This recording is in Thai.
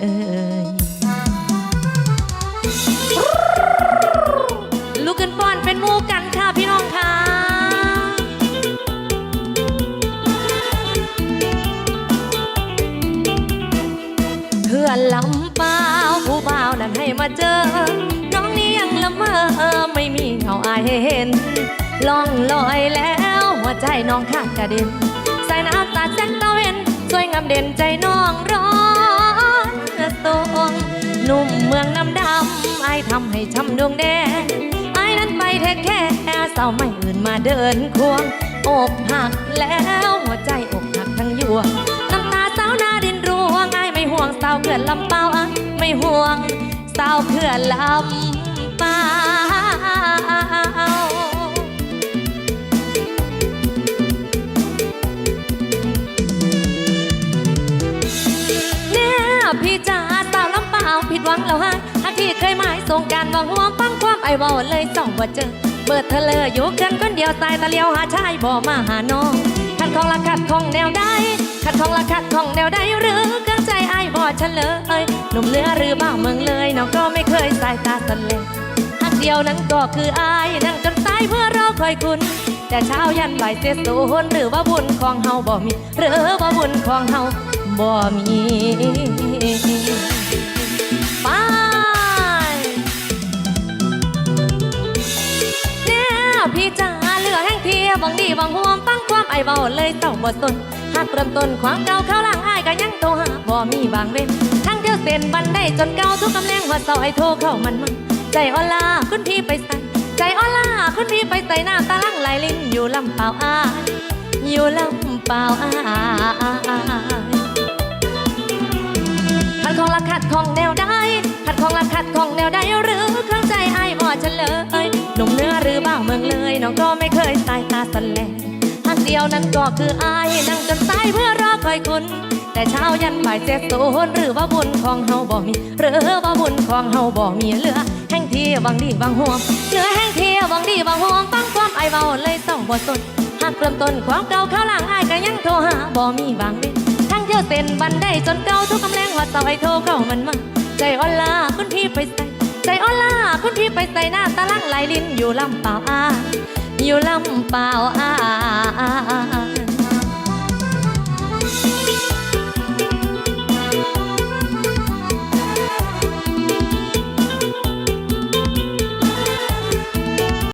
เอ่ยลูกกันป้อนเป็นมูกันค่ะพี่น้องค่ะเพื่อนลำเปล่าผู้บ่าวนั้นให้มาเจอ น้องนี่ยังละเมอไม่มีเงาอายให้เห็นล่องลอยแล้ว หัวใจน้องขาดกระเด็นสายน้ำตาแสงตะเวางน้ำดำไอทำให้ช้ำดวงแดงไอนั้นไปแท้แค่เศร้าไม่อื่นมาเดินควง อกหักแล้วหัวใจอกหักทั้งยวงน้ำตาสาวนาดินรวงไอไม่ห่วงสาวเขื่อนลำเปล่าอะไม่ห่วงสาวเขื่อลำเปล่าเนี่ยพี่จ๋า หวังแล้วฮะหากที่เคยหมายส่งการหวังหวงฟังความไอเบาเลยส่องว่าเจอเปิดเธอเลยอยู่กันคนเดียวสายตาเลียวหาชายบ่มาหาน้องขัดของละขัดของแนวใดขัดของละขัดของแนวใดหรือเครื่องใจไอ้ายบ่เฉลยหนุ่มเหนือหรือบ้าเมืองเลยน้องก็ไม่เคยสายตาสันเลยหักเดียวนั้นก็คืออายนั่งจนตายเพื่อรอคอยคุณแต่เช้ายันบ่ายเสียสูนหรือว่าบุญของเฮาบ่มีหรือว่าบุญของเฮาบ่มี บังดีบังห่วงฟังความไอเบาเลยเต่าบ่สนหากเริ่มต้นความเก่าเข้าหลังอายก็ยังโทรหาบ่มีบางเว้นทั้งเที่ยวเส้นบันไดจนเก่าทุกกำแรงหัวเสาไอโทรเข้ามันมาใจอ่อนลาคุณพี่ไปใส่ใจอ่อนลาคุณพี่ไปใส่หน้าตาลังไหลลิ้นอยู่ลำเปล่าอายอยู่ลำเปล่าอายขัดของละขัดของแนวใดขัดของละขัดของแนวใดหรือเครื่องใจไอ้ายบ่เฉลย หนุ่มเนื้อหรือบ้าเมืองเลยน้องก็ไม่เคยสายตาสันแลหักเดียวนั้นก็คืออายนั่งจนตายเพื่อรอคอยคุณ แต่เช้ายันบ่ายเจ็ดโซนหรือว่าบุญของเฮาบ่มี หรือว่าบุญของเฮาบ่มีเหลือแห่งที่บางดีบางห่วงเหลือแห่งที่บางดีบางห่วงฟังความไอเบาเลยต้องบ่สนหากเริ่มต้นความเก่าเข้าหลังอายก็ยังโทรหาบ่มีบางเว้นทั้งเที่ยวเส้นบันไดจนเก่าทุกกำแรงหัวเสาไอโทรเข้ามันมาใจอ่อนลาคุณพี่ไปใส่ ใจอ่อนลาคุณพี่ไปใส่หน้าตาลังไหลลิ้นอยู่ลำเปล่าอาอยู่ลำเปล่าอา